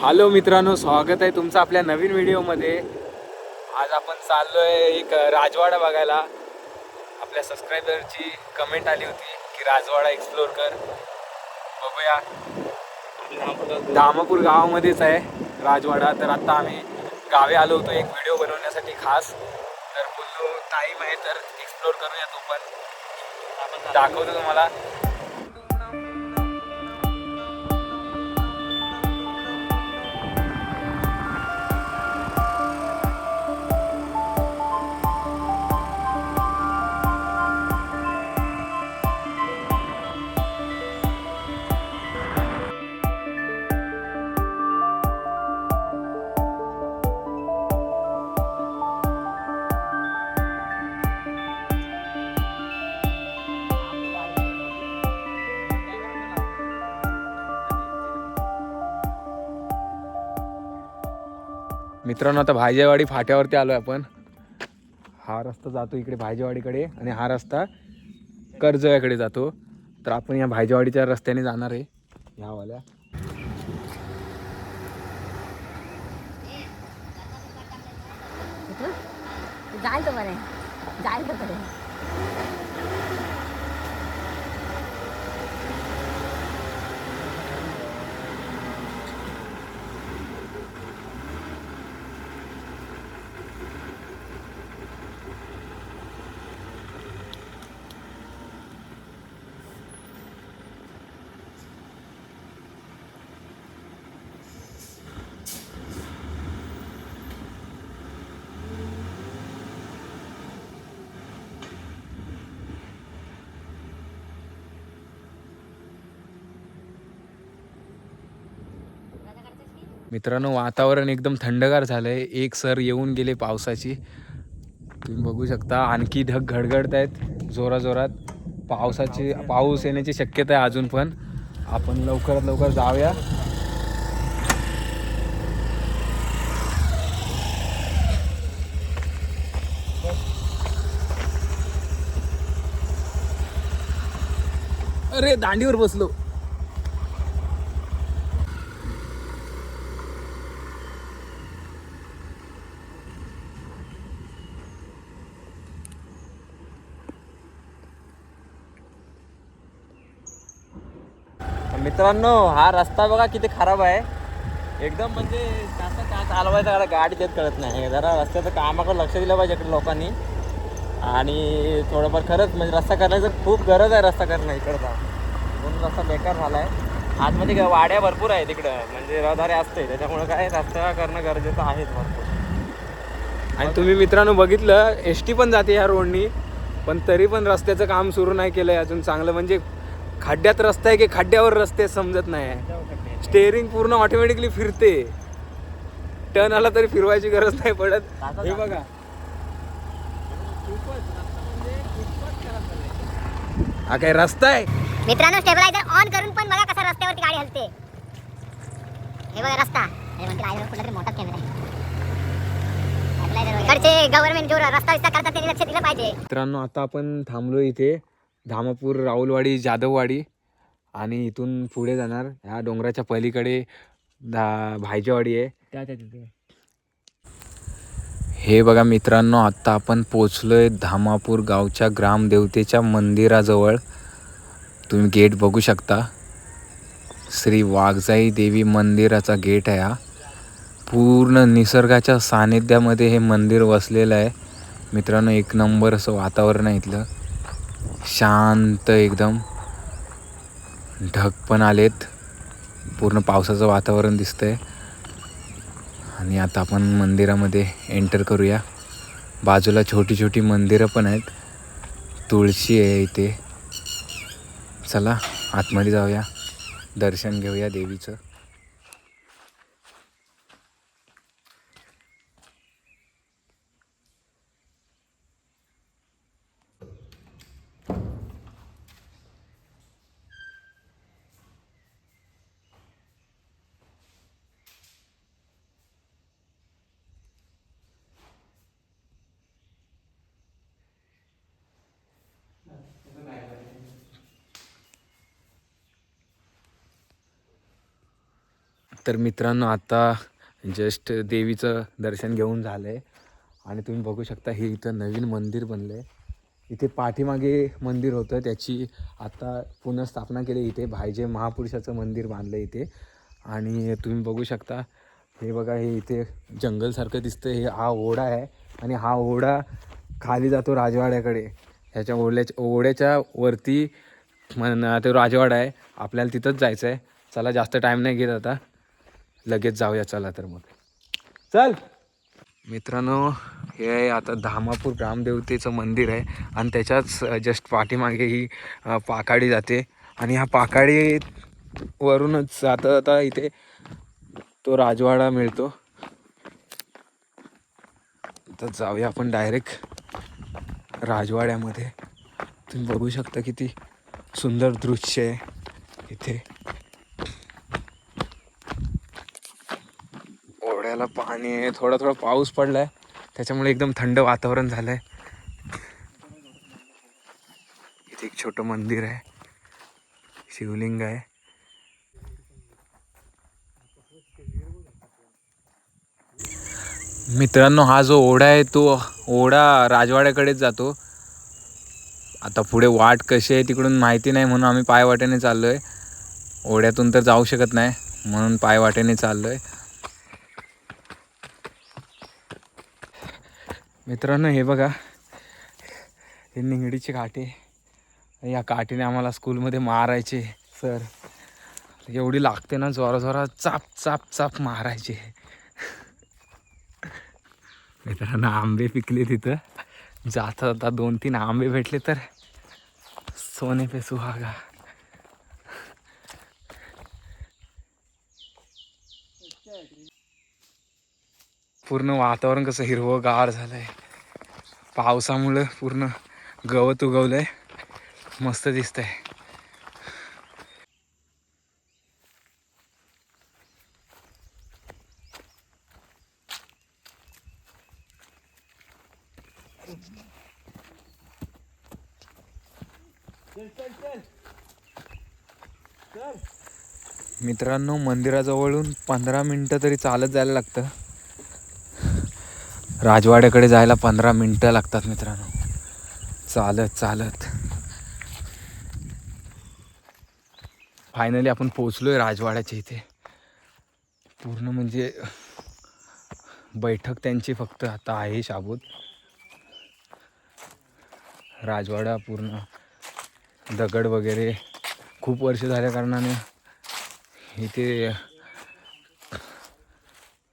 Hello मित्रांनो स्वागत आहे तुमचं आपल्या नवीन व्हिडिओमध्ये. आज आपण चाललोय एक राजवाडा बघायला. आपल्या सबस्क्रायबरची कमेंट आली होती की राजवाडा एक्सप्लोर कर. बघूया. दामापूर गावामध्येच आहे राजवाडा. तर आत्ता आम्ही गावी आलो होतो एक व्हिडिओ बनवण्यासाठी खास. तर बोललो टाईम आहे तर एक्सप्लोर करूया तो पण. आपण दाखवतो तुम्हाला. मित्रांनो आता भाजीवाडी फाट्यावरती आलो आपण. हा रस्ता जातो इकडे भाजीवाडीकडे आणि हा रस्ता कर्जव्याकडे जातो. तर आपण या भाजीवाडीच्या रस्त्याने जाणार आहे. ह्यावाल्या जाईल तो बरे जाईल तो बरे मित्रांनो वातावरण एकदम थंडगार झालं आहे एक सर येऊन गेले पावसाची. तुम्ही बघू शकता आणखी ढग घडघडत आहेत जोराजोरात. पावसाची पाऊस येण्याची शक्यता आहे अजून पण. आपण लवकरात लवकर जाऊया. अरे दांडीवर बसलो. मित्रांनो हा रस्ता बघा किती खराब आहे. एकदम म्हणजे जास्त काय चालवायचं जरा गाडी देत कळत नाही. जरा रस्त्याचं कामाकडे लक्ष दिलं पाहिजे इकडे लोकांनी. आणि थोडंफार खरंच म्हणजे रस्ता करण्याचं खूप गरज आहे रस्ता करणं इकडचा. म्हणून रस्ता बेकार झाला आहे आतमध्ये वाड्या भरपूर आहेत तिकडं म्हणजे रहदारी असते. त्याच्यामुळे काय रस्ता करणं गरजेचं आहेच भरपूर. आणि तुम्ही मित्रांनो बघितलं एस टी पण जाते ह्या रोडनी पण तरी पण रस्त्याचं काम सुरू नाही केलं आहे अजून. चांगलं म्हणजे खड्ड्यात रस्ता आहे की खड्ड्यावर रस्ते समजत नाही. आहे स्टेअरिंग पूर्ण ऑटोमॅटिकली फिरते. टर्न आला तरी फिरवायची गरज नाही पडत. हे बघा. हा काय रस्ता आहे? मित्रांनो स्टेबलायझर ऑन करून पण बघा कसा रस्त्यावरती गाडी हलते. हे बघा रस्ता. हे म्हणते कुठला तरी मोठा कॅमेरा आहे. इकडचे गव्हर्नमेंट जो रस्ता विस्तार करतात त्यांनी लक्ष दिलं पाहिजे. मित्रांनो आता आपण थांबलो इथे. धामापूर राहुलवाडी जाधववाडी आणि इथून पुढे जाणार ह्या डोंगराच्या पलीकडे धा भायजेवाडी आहे. हे बघा मित्रांनो आत्ता आपण पोचलोय धामापूर गावच्या ग्रामदेवतेच्या मंदिराजवळ. तुम्ही गेट बघू शकता. श्री वाघजाई देवी मंदिराचा गेट आहे हा. पूर्ण निसर्गाच्या सानिध्यामध्ये हे मंदिर वसलेलं आहे. मित्रांनो एक नंबर असं वातावरण आहे इथलं. शांत एकदम. ढग पण आलेत. पूर्ण पावसाचं वातावरण दिसतंय. आणि आता आपण मंदिरामध्ये एंटर करूया. बाजूला छोटी छोटी मंदिरं पण आहेत. तुळशी आहे इथे. चला आतमध्ये जाऊया. दर्शन घेऊया देवीचं. तर मित्रांनो आता जस्ट देवीचं दर्शन घेऊन झालं आहे आणि तुम्ही बघू शकता हे इथं नवीन मंदिर बनलं आहे इथे पाठीमागे मंदिर होतं. त्याची आता पुनर्स्थापना केली इथे. भाईजे महापुरुषाचं मंदिर बांधलं इथे. आणि तुम्ही बघू शकता हे बघा हे इथे जंगलसारखं दिसतं हे हा ओढा आहे आणि हा ओढा खाली जातो राजवाड्याकडे. ह्याच्या ओढ्याच्या ओढ्याच्या वरती मन ते राजवाडा आहे. आपल्याला तिथंच जायचं आहे चला जास्त टाईम नाही घेत आता. लगेच जाऊया चला तर मग. चल. मित्रांनो हे आहे आता धामापूर ग्रामदेवतेचं मंदिर आहे आणि त्याच्याच जस्ट पाठीमागे ही पाकाडी जाते. आणि ह्या पाकाडी वरूनच जाता जाता इथे तो राजवाडा मिळतो. तर जाऊया आपण डायरेक्ट राजवाड्यामध्ये. तुम्ही बघू शकता किती सुंदर दृश्य आहे इथे. ओढ्याला पाणी आहे. थोडा थोडा पाऊस पडलाय. त्याच्यामुळे एकदम थंड वातावरण झालंय. इथे एक छोटं मंदिर आहे. शिवलिंग आहे. मित्रांनो हा जो ओढा आहे तो ओढा राजवाड्याकडेच जातो. आता पुढे वाट कशी आहे तिकडून माहिती नाही म्हणून आम्ही पायवाटेने चाललो आहे ओढ्यातून तर जाऊ शकत नाही म्हणून पायवाटेने चाललो आहे मित्रांनो हे बघा. हे निंगडीचे काटे. या काठीने आम्हाला स्कूलमध्ये मारायचे सर. एवढी लागते ना जोरा जोरा चाप चाप चाप मारायचे. मित्रांनो आंबे पिकले तिथं. जाता जाता दोन तीन आंबे भेटले तर. सोने पे सुहागा. पूर्ण वातावरण कसं हिरवंगार आहे पावसामुळं पूर्ण गवत उगवलं आहे मस्त दिसतंय. मित्रांनो मंदिराजवळून पंधरा मिनटं तरी चालत जायला लागतं. राजवाड्याकडे जायला पंधरा मिनटं लागतात मित्रांनो. चालत चालत. फायनली आपण पोचलो आहे राजवाड्याच्या इथे. पूर्ण म्हणजे बैठक त्यांची फक्त आता आहे शाबूत. राजवाडा पूर्ण दगड वगैरे खूप वर्ष झाल्या कारणाने इथे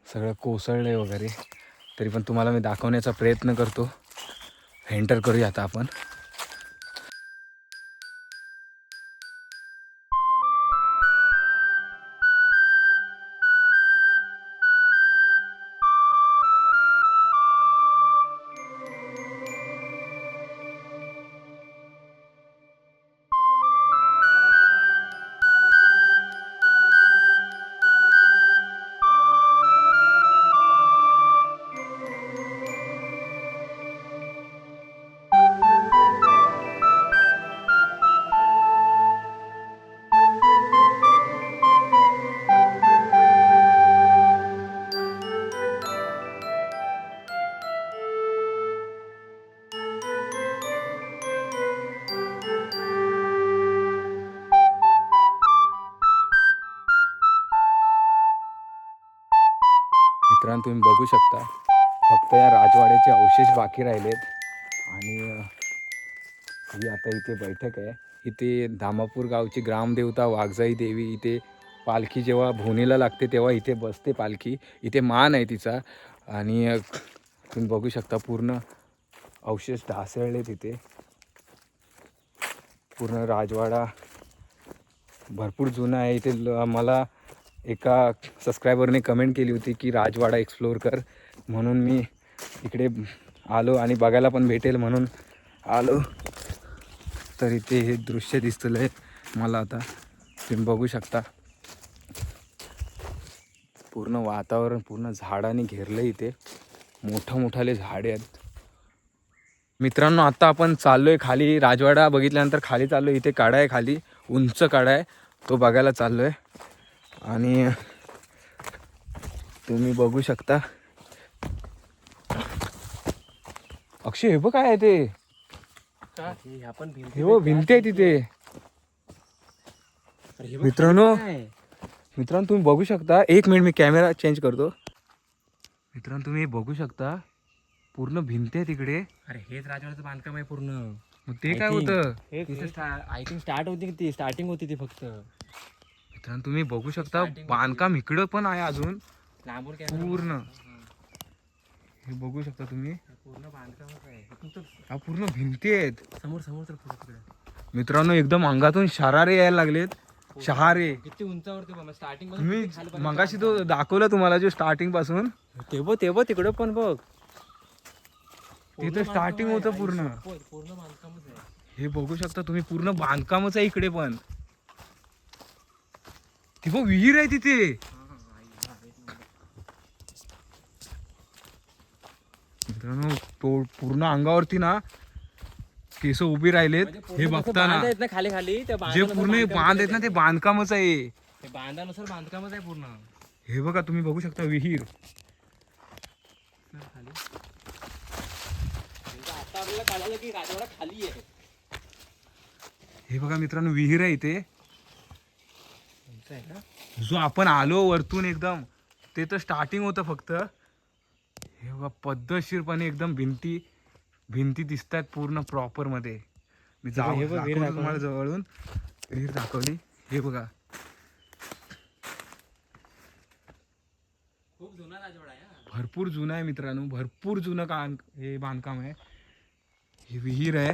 सगळं कोसळलं वगैरे. तरी पण तुम्हाला मी दाखवण्याचा प्रयत्न करतो. एंटर करूया आता आपण. मित्रांनो तुम्ही बघू शकता. फक्त या राजवाड्याचे अवशेष बाकी राहिलेत. आणि ही आता इथे बैठक आहे. इथे धामापूर गावची ग्रामदेवता वाघजाई देवी इथे पालखी जेव्हा भोनीला लागते तेव्हा इथे बसते पालखी. इथे मान आहे तिचा. आणि तुम्ही बघू शकता पूर्ण अवशेष ढासळले तिथे पूर्ण राजवाडा भरपूर जुना आहे. इथे मला एका सबस्क्रायबरने कमेंट केली होती की राजवाडा एक्सप्लोअर कर. म्हणून मी इकडे आलो आणि बघायला पण भेटेल म्हणून आलो. तर इथे हे दृश्य दिसतलं आहे मला आता. तुम्ही बघू शकता. पूर्ण वातावरण पूर्ण झाडाने घेरलं इथे. मोठं मोठाले झाडे आहेत. मित्रांनो आता आपण चाललो आहे खाली. राजवाडा बघितल्यानंतर खाली चाललोय. इथे काढा आहे खाली. उंच काढा आहे. तो बघायला चाललो आहे आणि तुम्ही बघू शकता. अक्षय हे बघ काय आहे ते. हे आपण हे बघ भिंती आहे तिथे. मित्रांनो मित्रांनो तुम्ही बघू शकता. एक मिनिट मी कॅमेरा चेंज करतो. मित्रांनो तुम्ही बघू शकता. पूर्ण भिंती आहे तिकडे. अरे हेच राजवाड्याचं बांधकाम आहे पूर्ण. मग ते काय. होतं? आय थिंक स्टार्ट होती ती स्टार्टिंग होती ती फक्त. मित्रांनो तुम्ही बघू शकता बांधकाम इकडं पण आहे अजून. पूर्ण. हे बघू शकता तुम्ही. पूर्ण हा भिंती आहेत. समोर समोर तर मित्रांनो एकदम अंगातून शरारे यायला लागलेत. शहारे. किती उंचावरती स्टार्टिंग तुम्ही मगाशी तो दाखवला तुम्हाला जो स्टार्टिंगपासून. ते बघ ते बघ तिकडं पण बघ. तिथं स्टार्टिंग होतं पूर्ण. पूर्ण बांधकामच आहे. हे बघू शकता तुम्ही पूर्ण बांधकामच आहे इकडे पण. ती बघ विहीर आहे तिथे. मित्रांनो तो पूर्ण अंगावरती ना केस उभी राहिलेत. हे बघताना. खाली खाली? जे पूर्ण बांध आहेत ना ते बांधकामच आहे. बांधानुसार बांधकामच आहे पूर्ण. हे बघा तुम्ही बघू शकता विहीर. आहे. हे बघा मित्रांनो विहीर आहे इथे. आहे जो आपण आलो वरतून एकदम ते तर स्टार्टिंग होतं फक्त. हे बघा पद्धतशीरपणे एकदम भिंती भिंती दिसत आहेत पूर्ण प्रॉपरमध्ये. मी जाऊ हे बघ. तुम्हाला जवळून. विहीर दाखवली. हे बघा. खूप जुना राजवाडा आहे. भरपूर जुनं आहे मित्रांनो. भरपूर जुनं का हे बांधकाम आहे. ही विहीर आहे.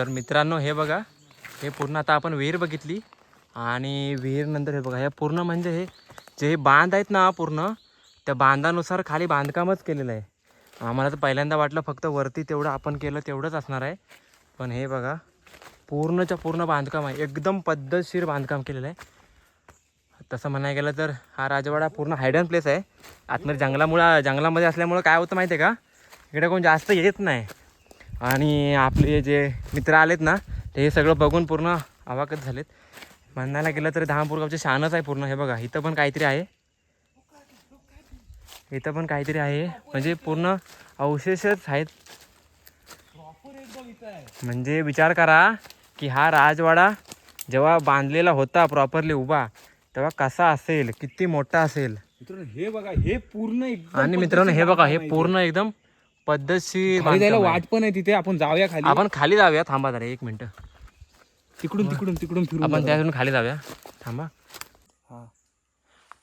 तर मित्रांनो हे बघा हे पूर्ण आता आपण विहीर बघितली. आणि विहीरनंतर हे बघा हे पूर्ण म्हणजे हे जे बांध आहेत ना पूर्ण त्या बांधानुसार खाली बांधकामच केलेलं आहे. आम्हाला तर पहिल्यांदा वाटलं फक्त वरती तेवढं आपण केलं तेवढंच असणार आहे. पण हे बघा पूर्णच्या पूर्ण बांधकाम आहे. एकदम पद्धतशीर बांधकाम केलेलं आहे. तसं म्हणायला गेलं तर हा राजवाडा पूर्ण हायडन प्लेस आहे. आतमध्ये जंगलामुळं जंगलामध्ये असल्यामुळं काय होतं माहिती आहे का? इकडे कोण जास्त येत नाही. आणि आपले जे मित्र आलेत ना ते हे सगळं बघून पूर्ण अवाकच झालेत. म्हणायला गेलं तर धामपूर गावचे शानच आहे पूर्ण. हे बघा इथं पण काहीतरी आहे. इथं पण काहीतरी आहे. म्हणजे पूर्ण अवशेषच आहेत. म्हणजे विचार करा की हा राजवाडा जेव्हा बांधलेला होता प्रॉपरली उभा तेव्हा कसा असेल किती मोठा असेल. मित्रांनो हे बघा हे पूर्ण आणि मित्रांनो हे बघा हे पूर्ण एकदम पद्धतशीर खाली जायला बांधकाम आहे. वाट पण आहे तिथे. आपण जाऊया खाली. आपण खाली जाऊया. थांबा जरा एक मिनिट. तिकडून तिकडून तिकडून फिरून आपण. त्यातून खाली जाऊया. थांबा. हा.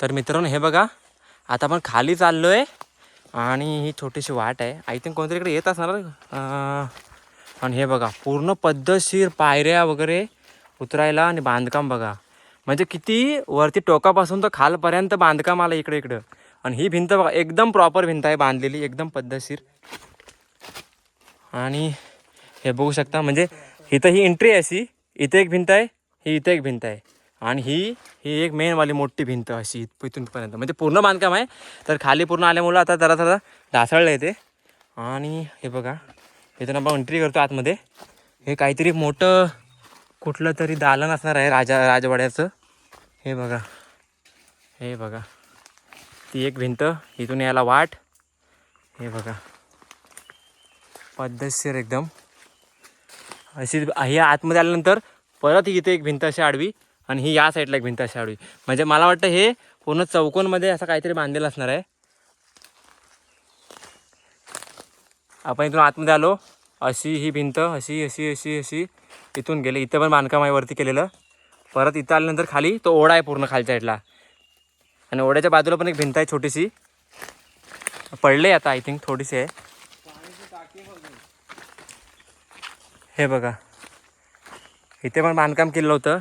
तर मित्रांनो हे बघा. आता आपण खाली चाललोय आणि ही छोटीशी वाट आहे. आय थिंक कोणतरी इकडे येत असणार अं, आणि हे बघा पूर्ण पद्धतशीर पायऱ्या वगैरे उतरायला आणि बांधकाम बघा. म्हणजे किती वरती टोकापासून तर खालपर्यंत बांधकाम आलं इकडे इकडं आणि ही भिंत बघा एकदम प्रॉपर भिंत आहे बांधलेली एकदम पद्धतशीर. आणि हे बघू शकता म्हणजे इथं ही एंट्री आहे अशी इथे एक भिंत आहे ही इथे एक भिंत आहे. आणि ही ही एक मेनवाली मोठी भिंत अशी इथ- इथूनपर्यंत म्हणजे पूर्ण बांधकाम आहे तर खाली पूर्ण आल्यामुळं आता जरा जरा ढासळलं आहे ते आणि हे बघा इथून आपण एंट्री करतो आतमध्ये. हे काहीतरी मोठं कुठलं तरी दालन असणार आहे राजा राजवाड्याचं. हे बघा हे बघा. ती एक भिंत इथून यायला वाट. हे बघा. पद्धतशीर एकदम. अशी ही आतमध्ये आल्यानंतर परत ही इथे एक भिंत अशी आडवी आणि ही या साईडला एक भिंत अशी आडवी. म्हणजे मला वाटतं हे पूर्ण चौकोनमध्ये असं काहीतरी बांधलेलं असणार आहे. आपण इथून आतमध्ये आलो. अशी ही भिंत अशी अशी अशी अशी इथून गेले. इथं पण बांधकाम आहे वरती केलेलं. परत इथं आल्यानंतर खाली तो ओढा आहे पूर्ण खालच्या साईडला आणि ओढ्याच्या बाजूला पण एक भिंत आहे छोटीशी. पडले आता आय थिंक थोडीशी आहे. हे बघा. इथे पण बांधकाम केलेलं होतं.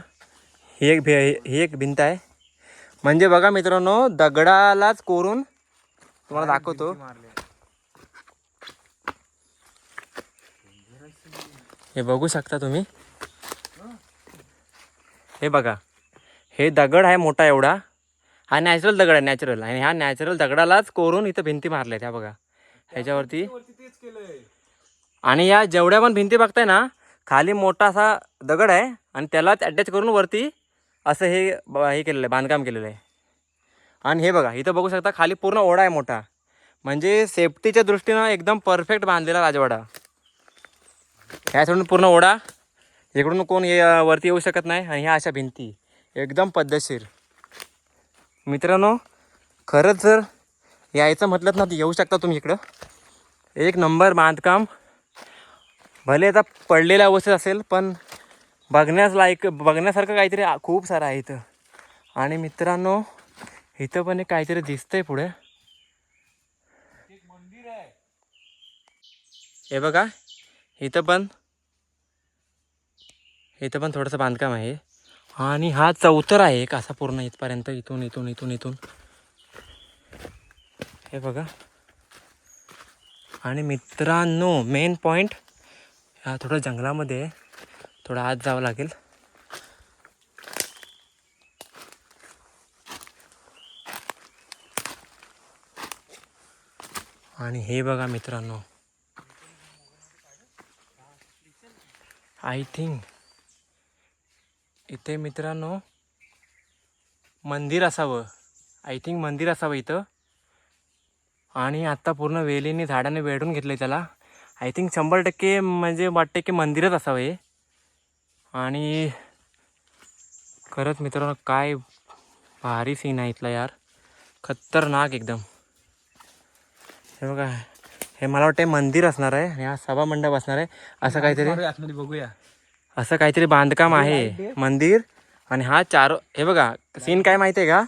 ही एक भि ही एक भिंत आहे. म्हणजे बघा मित्रांनो दगडालाच कोरून तुम्हाला दाखवतो. हे बघू शकता तुम्ही. हे बघा. हे दगड आहे मोठा एवढा. हा नॅचरल दगड आहे नॅचरल आणि ह्या नॅचरल दगडालाच कोरून इथं भिंती मारल्या ह्या बघा. ह्याच्यावरती. आणि या जेवढ्या पण भिंती बघताय ना खाली मोठा असा दगड आहे आणि त्यालाच अटॅच करून वरती असं हे हे केलेलं आहे बांधकाम केलेलं आहे. आणि हे बघा इथं बघू शकता खाली पूर्ण ओढा आहे मोठा. म्हणजे सेफ्टीच्या दृष्टीनं एकदम परफेक्ट बांधलेला राजवाडा. ह्या सोडून पूर्ण ओढा. इकडून कोण वरती येऊ शकत नाही. आणि ह्या अशा भिंती. एकदम पद्धतशीर. मित्रांनो खरंच जर यायचं म्हटलं ना तर येऊ शकता तुम्ही इकडं. एक नंबर बांधकाम. भले आता पडलेल्या अवस्थेत असेल पण बघण्यास लायक बघण्यासारखं काहीतरी खूप सारं आहे इथं. आणि मित्रांनो इथं पण एक काहीतरी दिसतंय पुढे. हे बघा इथं पण इथं पण थोडंसं बांधकाम आहे. आणि हा चौतर आहे एक असा पूर्ण इथपर्यंत इथून इथून इथून इथून. हे बघा. आणि मित्रांनो मेन पॉईंट हा थोडं जंगलामध्ये आहे. थोडं आत जावं लागेल. आणि हे बघा मित्रांनो. आय थिंक इथे मित्रांनो मंदिर असावं. आय थिंक मंदिर असावं इथं. आणि आत्ता पूर्ण वेलीने झाडाने वेढून घेतलं आहे त्याला. आय थिंक शंभर टक्के म्हणजे वाटते की मंदिरच असावं हे. आणि खरंच मित्रांनो काय भारी सीन आहे इथला यार. खतरनाक एकदम. हे बघा हे मला वाटतं मंदिर असणार आहे आणि हा सभा मंडप असणार आहे. असं काहीतरी. बघूया. असं काहीतरी बांधकाम आहे. मंदिर आणि हा चार हे बघा सीन काय माहिती आहे का?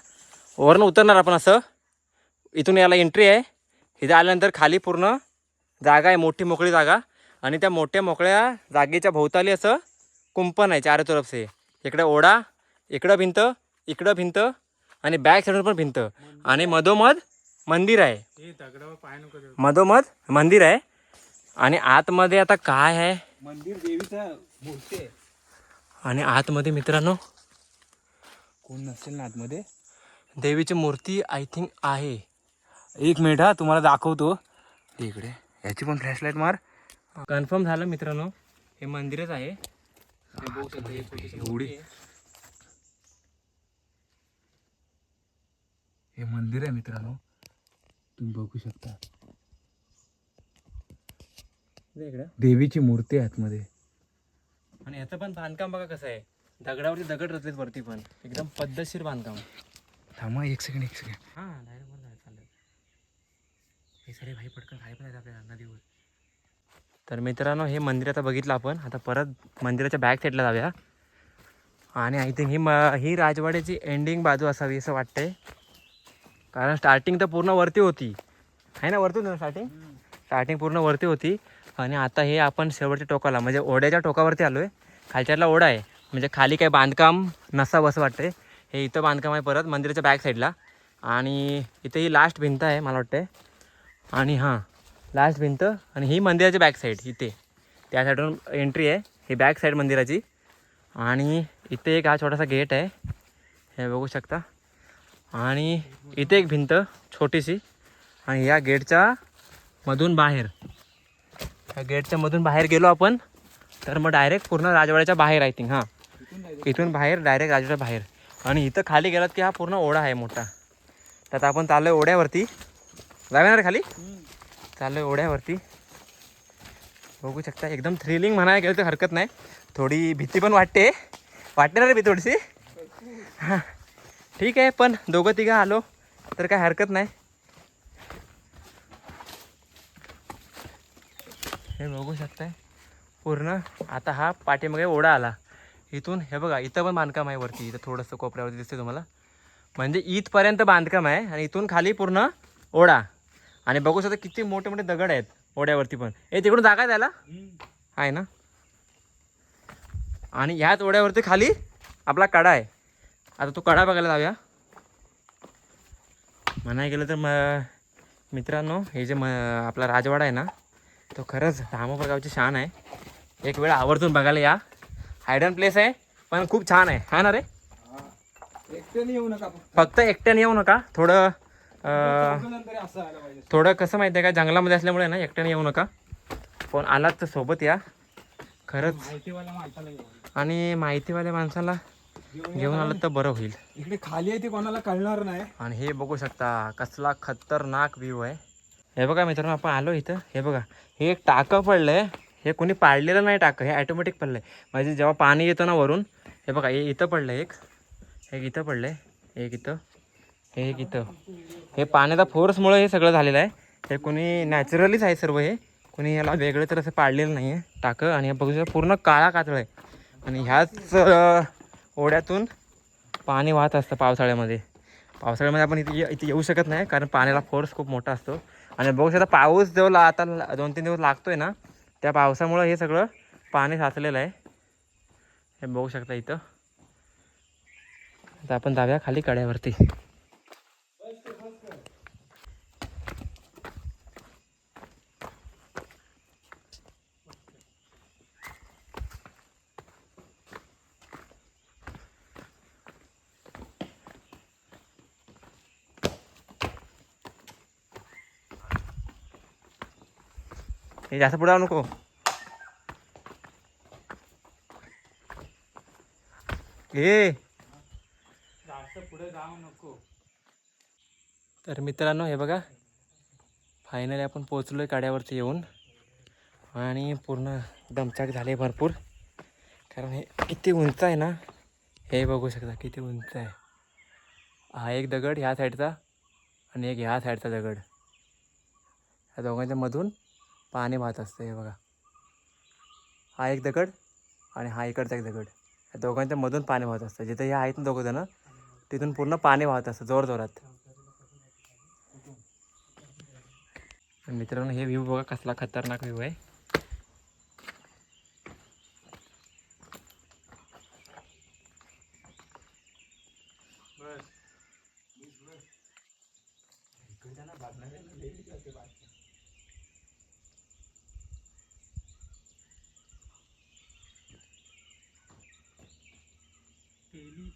वरनं उतरणार आपण असं. इथून याला एंट्री आहे. इथं आल्यानंतर खाली पूर्ण जागा आहे मोठी मोकळी जागा. आणि त्या मोठ्या मोकळ्या जागेच्या भोवताली असं कुंपण आहे चार तरफसे इकडे ओढा इकडं भिंत इकडं भिंत आणि बॅक साईडवर पण भिंत. आणि मधोमध मंदिर आहे. दगडावर पाय नको मधोमध मंदिर आहे. आणि आतमध्ये आता काय आहे? मंदिर देवीचा आणि आतमध्ये मित्रांनो कोण नसेल ना आतमध्ये? देवीची मूर्ती आय थिंक आहे. एक मिनिट हा तुम्हाला दाखवतो. इकडे. याची पण फ्लॅशलाईट मार. कन्फर्म झालं मित्रांनो हे मंदिरच आहे. एवढी. हे मंदिर आहे मित्रांनो. तुम्ही बघू शकता. इकडं. देवीची मूर्ती आहे आतमध्ये. आणि याचं पण बांधकाम बघा कसं आहे. दगडावरती दगड रचलेत वरती पण. एकदम पद्धतशीर बांधकाम. थांबा एक सेकंड एक सेकंड हां डायरेक्ट वर जायचं चालेल. हे सरे भाई पटकन खाली पण आपल्याला नदीवर. तर मित्रांनो हे मंदिर आता बघितलं आपण. आता परत मंदिराच्या बॅक साईडला जाऊया. आणि आय थिंक ही म ही राजवाड्याची एंडिंग बाजू असावी असं वाटतंय. कारण स्टार्टिंग तर पूर्ण वरती होती. आहे ना वरती होती ना स्टार्टिंग स्टार्टिंग पूर्ण वरती होती. आणि आता हे आपण शेवटच्या टोकाला म्हणजे ओढ्याच्या टोकावरती आलो आहे खालच्याला ओढा आहे. म्हणजे खाली काही बांधकाम नसावं असं वाटतंय. हे इथं बांधकाम आहे परत मंदिराच्या बॅक साईडला आणि इथे ही लास्ट भिंत आहे मला वाटते आणि हां लास्ट भिंत आणि ही मंदिराची बॅक साईड इथे. त्या साईडून एंट्री आहे. ही बॅक साईड मंदिराची. आणि इथे एक हा छोटासा गेट आहे. हे बघू शकता. आणि इथे एक भिंत छोटीशी. आणि या गेटच्या मधून बाहेर. गेटच्या मधून बाहेर गेलो आपण तर मग डायरेक्ट पूर्ण राजवाड्याच्या बाहेर आय थिंक हां. इथून बाहेर डायरेक्ट राजवाड्या बाहेर. आणि इथं खाली गेलात की हा पूर्ण ओढा आहे मोठा. त्यात आपण चाललो आहे ओढ्यावरती. जाऊया ना खाली? चाललो आहे ओढ्यावरती. बघू शकता एकदम थ्रिलिंग म्हणायला गेलं तर हरकत नाही. थोडी भीती पण वाटते. वाटते ना रे भीती थोडीशी? हां. ठीक आहे पण दोघं तिघं आलो तर काय हरकत नाही. हे बघू शकताय. पूर्ण आता हा पाठीमागे ओढा आला. इथून हे बघा इथं पण बांधकाम आहे वरती. इथं थोडंसं कोपऱ्यावरती दिसते तुम्हाला. म्हणजे इथपर्यंत बांधकाम आहे आणि इथून खाली पूर्ण ओढा. आणि बघू शकता किती मोठे मोठे दगड आहेत ओढ्यावरती पण. ए तिकडून जागा आहे त्याला? आहे ना? आणि ह्याच ओढ्यावरती खाली आपला कडा आहे. आता तो कडा बघायला जाऊया. म्हणाय गेलं तर म मित्रांनो हे जे म आपला राजवाडा आहे ना तो खरंच धामोपर गावची शान आहे. एक वेळ आवर्जून बघायला या. हायडन प्लेस आहे पण खूप छान आहे. हा ना रे? एकट्याने येऊ नका फक्त. एकट्याने येऊ नका. थोडं थोडं कसं माहिती आहे का जंगलामध्ये असल्यामुळे ना एकट्याने येऊ नका. पण आलात तर सोबत या. खरंच. आणि माहितीवाल्या माणसाला घेऊन आलं तर बरं होईल. इकडे खाली आहे ते कोणाला कळणार नाही. आणि हे बघू शकता कसला खतरनाक व्ह्यू आहे. हे बघा मित्रांनो आपण आलो इथं. हे बघा हे एक टाकं पडलंय. हे कोणी पाडलेलं नाही टाकं हे ॲटोमॅटिक पडलंय. म्हणजे जेव्हा पाणी येतं ना वरून हे बघा हे इथं पडलं एक. एक इथं पडलंय एक इथं हे एक इथं. हे पाण्याचा फोर्समुळं हे सगळं झालेलं आहे. हे कोणी नॅचरलीच आहे सर्व हे. कोणी याला वेगळं तर असं पाडलेलं नाही आहे टाकं. आणि बघू शकता पूर्ण काळा कातळ आहे. आणि ह्याच ओढ्यातून पाणी वाहत असतं पावसाळ्यामध्ये. पावसाळ्यामध्ये आपण इथे ये- इथे येऊ शकत नाही कारण पाण्याला फोर्स खूप मोठा असतो. आणि बघू शकता पाऊस जो ला आता दोन तीन दिवस लागतोय ना त्या पावसामुळं हे सगळं पाणी साचलेलं आहे. हे बघू शकता इथं. आता आपण जाऊया खाली कड्यावरती. हे जास्त पुढे नको. ए पुढे जाऊ नको. तर मित्रांनो हे बघा. फायनली आपण पोचलो आहे काड्यावरती येऊन. आणि पूर्ण दमचाक झाले भरपूर. कारण हे किती उंच आहे ना हे बघू शकता किती उंच आहे. हा एक दगड ह्या साईडचा आणि एक ह्या साईडचा दगड. ह्या दोघांच्या मधून पाणी वाहत असतं हे बघा. हा एक दगड आणि हा इकडचा एक दगड. या दोघांच्या मधून पाणी वाहत असतं. जिथे हे आहेत ना दोघं जणं तिथून पूर्ण पाणी वाहत असतं जोर जोरात. मित्रांनो हे व्ह्यू बघा कसला खतरनाक व्ह्यू आहे.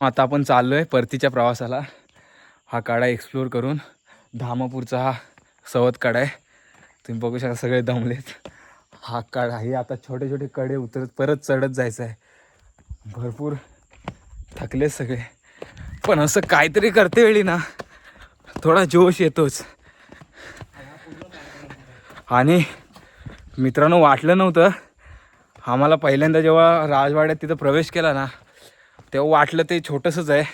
आता आपण चाललो आहे परतीच्या प्रवासाला. हा काडा एक्सप्लोर करून. धामापूरचा हा सवत काडा आहे. तुम्ही बघू शकता सगळे दमलेत. हा काडा हे आता छोटे छोटे कडे उतरत परत चढत जायचं आहे. भरपूर थकले सगळे. पण असं काहीतरी करते वेळी ना थोडा जोश येतोच. आणि मित्रांनो वाटलं नव्हतं. आम्हाला पहिल्यांदा जेव्हा राजवाड्यात तिथं प्रवेश केला ना तेव्हा वाटलं ते छोटंसंच आहे.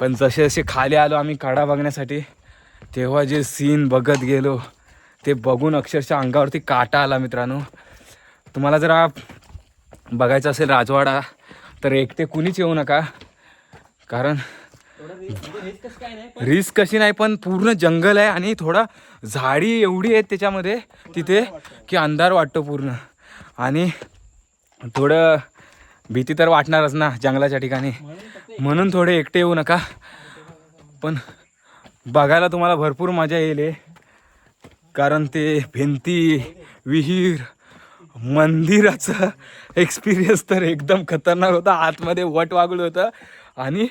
पण जसे जसे खाली आलो आम्ही काढा बघण्यासाठी तेव्हा जे सीन बघत गेलो ते बघून अक्षरशः अंगावरती काटा आला मित्रांनो. तुम्हाला जरा बघायचं असेल राजवाडा तर एकटे कुणीच येऊ नका. कारण रिस्क कशी नाही पण पूर्ण जंगल आहे आणि थोडा झाडी एवढी आहेत त्याच्यामध्ये तिथे की अंधार वाटतो पूर्ण. आणि थोडं भीती तर वाटणारच ना जंगलाच्या ठिकाणी. म्हणून थोडे एकटे येऊ नका. पण बघायला तुम्हाला भरपूर मजा येईल कारण ते भिंती विहीर मंदिराचं एक्सपिरियन्स तर एकदम खतरनाक होता. आतमध्ये वट वागुल होतं. आणि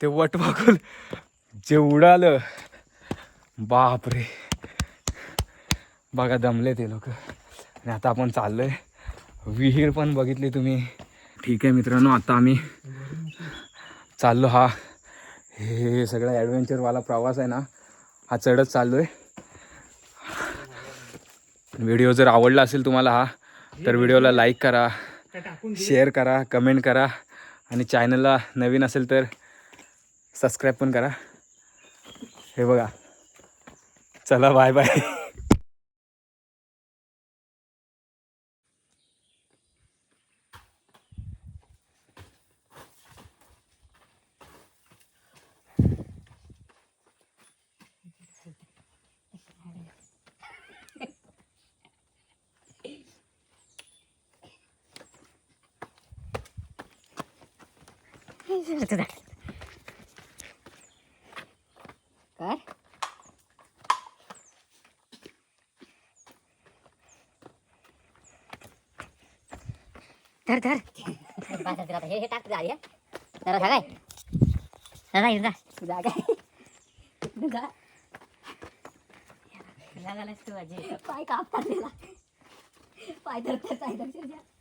ते वट वागुल जे उडालं बापरे. बघा दमले ते लोक. आणि आता आपण चाललोय. विहीर पण बघितली तुम्ही. ठीक आहे मित्रांनो आता आम्ही चाललो हा. हे सगळा ॲडव्हेंचरवाला प्रवास आहे ना हा चढत चाललो आहे व्हिडिओ जर आवडला असेल तुम्हाला हा तर व्हिडिओला लाईक करा शेअर करा कमेंट करा आणि चॅनलला नवीन असेल तर सबस्क्राईब पण करा. हे बघा. चला बाय बाय तुझा कर धर धर हे हे टाक तुझा आधी, जरा काय जरा येऊन जा जा काय जा लागलास तू अजय पाय कापतात त्याला पाय धरतात पाय धरतात